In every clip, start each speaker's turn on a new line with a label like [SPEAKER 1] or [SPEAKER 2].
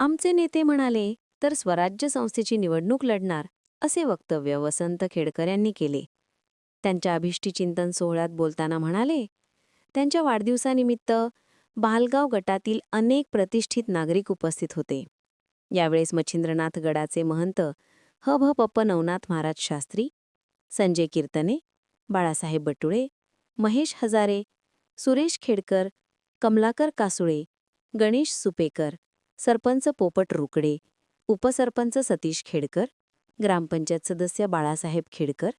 [SPEAKER 1] आमचे नेते म्हणाले तर स्वराज्य संस्थेची निवडणूक लढणार असे वक्तव्य वसंत खेडकर यांनी केले. त्यांच्या अभिष्टीचिंतन सोहळ्यात बोलताना म्हणाले त्यांच्या वाढदिवसानिमित्त बालगाव गटातील अनेक प्रतिष्ठित नागरिक उपस्थित होते. यावेळेस मच्छिंद्रनाथ गडाचे महंत ह भ पप्प नवनाथ महाराज शास्त्री संजय कीर्तने बाळासाहेब बटुळे महेश हजारे सुरेश खेडकर कमलाकर कासुळे गणेश सुपेकर सरपंच पोपट रुकडे उपसरपंच सतीश खेडकर ग्रामपंचायत सदस्य बाळासाहेब खेडकर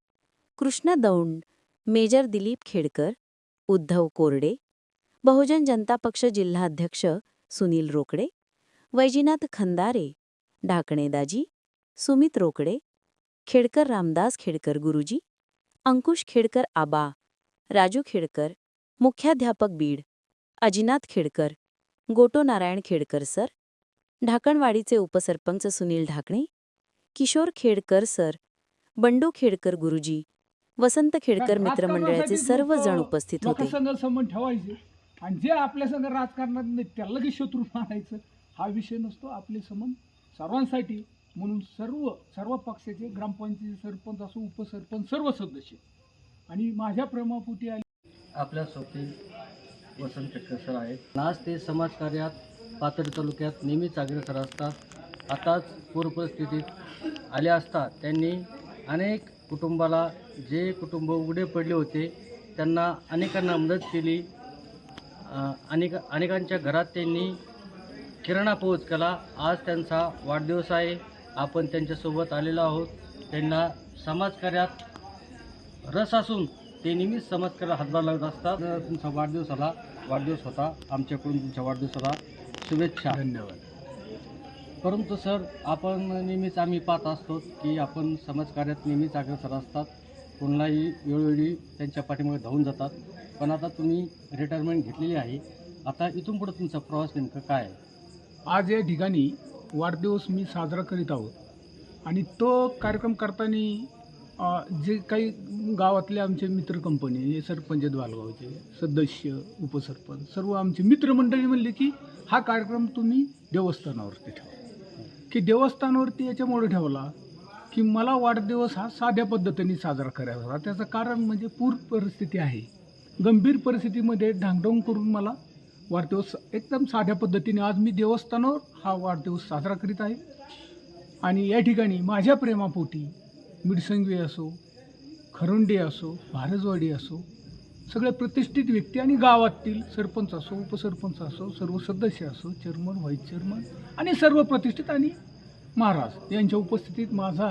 [SPEAKER 1] कृष्ण दौंड मेजर दिलीप खेडकर उद्धव कोरडे बहुजन जनता पक्ष जिल्हाध्यक्ष सुनील रोकडे वैजीनाथ खंदारे ढाकणेदाजी सुमित रोकडे खेडकर रामदास खेडकर गुरुजी अंकुश खेडकर आबा राजू खेडकर मुख्याध्यापक बीड अजिनाथ खेडकर गोटो नारायण खेडकर सर ढाकणवाडीचे उपसरपंच सुनील ढाकणे किशोर खेडकर सर बंडू खेडकर गुरुजी वसंत खेडकर मित्रमंडळाचे सर्व जण उपस्थित होते.
[SPEAKER 2] संबंध ठेवायचे. आणि जे आपल्या संघ राजकारणात नाही त्याला लगेच शत्रू मानायचं. हा विषय नसतो आपले संबंध. सर्वांसाठी म्हणून सर्व सर्व पक्षाचे ग्रामपंचायती सरपंच असो उपसरपंच सर्व सदस्य. आणि माझ्या प्रेमापोटी आले.
[SPEAKER 3] आपल्या सोबती वसंत चक्कर सर आहेत. आज ते समाजकार्यात पाथर्डी तालुक्यात नेहमीच अग्रेसर असतात. आताच पूरपरिस्थितीत आले असता त्यांनी अनेक कुटुंबाला जे कुटुंब उघडे पडले होते त्यांना अनेकांना मदत केली. अनेक अनेकांच्या घरात त्यांनी किराणा पोहोच केला. आज त्यांचा वाढदिवस आहे. आपण त्यांच्यासोबत आलेलो आहोत. त्यांना समाजकार्यात रस असून ते नेहमीच समाजकार्यात हातभार लागत असतात. तुमचा तुमचा वाढदिवसाला वाढदिवस होता. आमच्याकडून तुमच्या वाढदिवसाला शुभेच्छा.
[SPEAKER 2] धन्यवाद.
[SPEAKER 3] परंतु सर आपण नेहमीच आम्ही पाहत असतो की आपण समाजकार्यात नेहमीच अग्रेसर असतात. कोणालाही वेळोवेळी त्यांच्या पाठीमागे धावून जातात. पण आता तुम्ही रिटायरमेंट घेतलेली आहे. आता इथून पुढे तुमचा प्रवास नेमकं काय आहे?
[SPEAKER 2] आज या ठिकाणी वाढदिवस मी साजरा करीत आहोत. आणि तो कार्यक्रम करताना जे काही गावातले आमचे मित्र कंपनी हे सरपंच आहेत बालगावचे सदस्य उपसरपंच सर्व आमचे मित्रमंडळी म्हणले की हा कार्यक्रम तुम्ही देवस्थानावरती ठेवा. की देवस्थानावरती याच्यामुळे ठेवला की मला वाढदिवस हा साध्या पद्धतीने साजरा करायचा होता. त्याचं कारण म्हणजे पूर परिस्थिती आहे. गंभीर परिस्थितीमध्ये ढांगडोंग करून मला वाढदिवस एकदम साध्या पद्धतीने आज मी देवस्थानावर हा वाढदिवस साजरा करीत आहे. आणि या ठिकाणी माझ्या प्रेमापोटी मिडसंगवी असो खरुंडे असो भारजवाडी असो सगळे प्रतिष्ठित व्यक्ती आणि गावातील सरपंच असो उपसरपंच असो सर्व सदस्य असो चेअरमन व्हाईस चेअरमन आणि सर्व प्रतिष्ठित आणि महाराज यांच्या उपस्थितीत माझा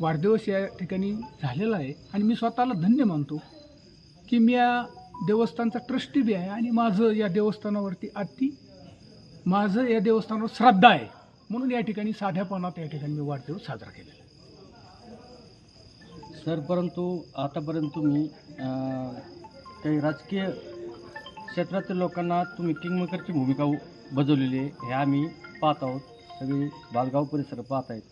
[SPEAKER 2] वाढदिवस या ठिकाणी झालेला आहे आणि मी स्वतःला धन्य मानतो की मी या देवस्थानचा ट्रस्टी बी आहे आणि माझं या देवस्थानावरती अति माझं या देवस्थानावर श्रद्धा आहे. म्हणून या ठिकाणी साध्यापणात या ठिकाणी मी वाढदिवस साजरा केलेला आहे.
[SPEAKER 3] सर परंतु आतापर्यंत तुम्ही काही राजकीय क्षेत्रातील लोकांना तुम्ही किंगमेकरची भूमिका उ- बजावलेली आहे हे आम्ही पाहत आहोत. सगळे बालगाव परिसर पाहत आहेत.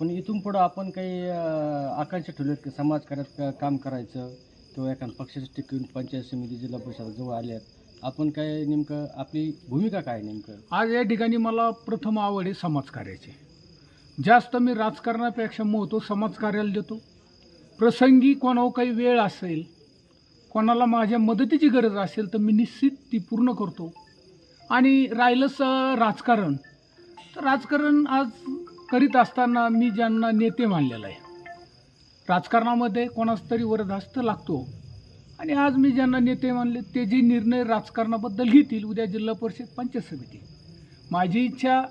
[SPEAKER 3] पण इथून पुढं आपण काही अं, आकांक्षा ठेवले की समाजकार्यात का- काम करायचं किंवा एखाद्या पक्षाची टिकून पंचायत समिती जिल्हा परिषद जवळ आले आहेत. आपण काय नेमकं आपली भूमिका काय नेमकं?
[SPEAKER 2] आज या ठिकाणी मला प्रथम आवड आहे समाजकार्याची. जास्त मी राजकारणापेक्षा महत्त्व समाजकार्याला देतो. प्रसंगी कोणावर काही वेळ असेल कोणाला माझ्या मदतीची गरज असेल तर मी निश्चित ती पूर्ण करतो. आणि राहिलंच राजकारण. तर राजकारण आज करीत असताना मी ज्यांना नेते मानलेलं आहे. राजकारणामध्ये कोणाच तरी वरधास्त लागतो. आणि आज मी ज्यांना नेते मानले ते जे निर्णय राजकारणाबद्दल घेतील उद्या जिल्हा परिषद पंचायत समिती. माझी इच्छा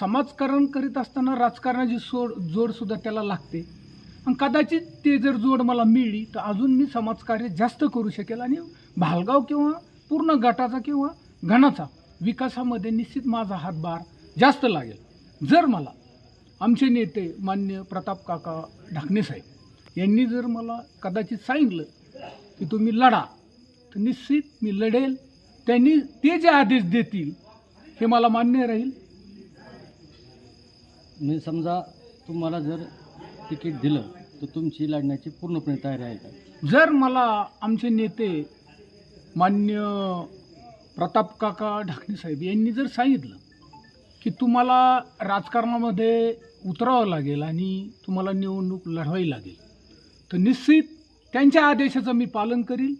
[SPEAKER 2] समाजकारण करीत असताना राजकारणाची सोड जोडसुद्धा त्याला लागते. आणि कदाचित ते जर जोड मला मिळली तर अजून मी समाजकार्य जास्त करू शकेल आणि भालगाव किंवा पूर्ण गटाचा किंवा घणाचा विकासामध्ये निश्चित माझा हातभार जास्त लागेल. जर मला आमचे नेते मान्य प्रताप काका ढाकणे साहेब यांनी जर मला कदाचित सांगितलं की तुम्ही लढा तर निश्चित मी लढेल. त्यांनी ते जे आदेश देतील हे मला मान्य राहील.
[SPEAKER 3] मी समजा तुम्हाला जर तिकीट दिलं तर तुमची लढण्याची पूर्णपणे तयारी आहे का?
[SPEAKER 2] जर मला आमचे नेते मान्य प्रताप काका ढाकणे साहेब यांनी जर सांगितलं की तुम्हाला राजकारणामध्ये उतरावं लागेल आणि तुम्हाला निवडणूक लढवावी लागेल तर निश्चित त्यांच्या आदेशाचं मी पालन करील.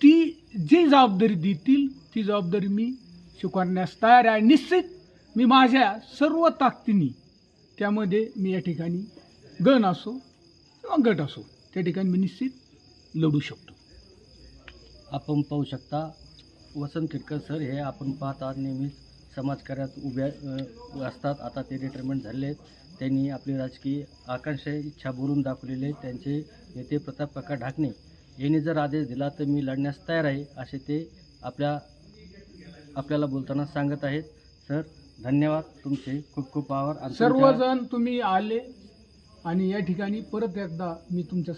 [SPEAKER 2] ती जी जबाबदारी देतील ती जबाबदारी मी स्वीकारण्यास तयार आहे. निश्चित मी माझ्या सर्व ताकदीने त्यामध्ये मी या ठिकाणी गण असो किंवा गट असो त्या ठिकाणी मी निश्चित लढू शकतो.
[SPEAKER 3] आपण पाहू शकता वसंत खिडकर सर हे आपण पाहता नेहमीच समाजकार्यात उभ्या अ, असतात. आता ते रिटायरमेंट झाले आहेत. त्यांनी आपली राजकीय आकांक्षा इच्छा बोलून दाखवलेले आहेत. त्यांचे नेते प्रताप काका ढाकणे यांनी जर आदेश दिला तर मी लढण्यास तयार आहे असे ते आपल्या आपल्याला बोलताना सांगत आहेत. सर धन्यवाद. तुमचे खूप खूप आभार. आणि तुमच्या-
[SPEAKER 2] सर्वजण तुम्ही आले आणि या ठिकाणी परत एकदा मी तुमच्या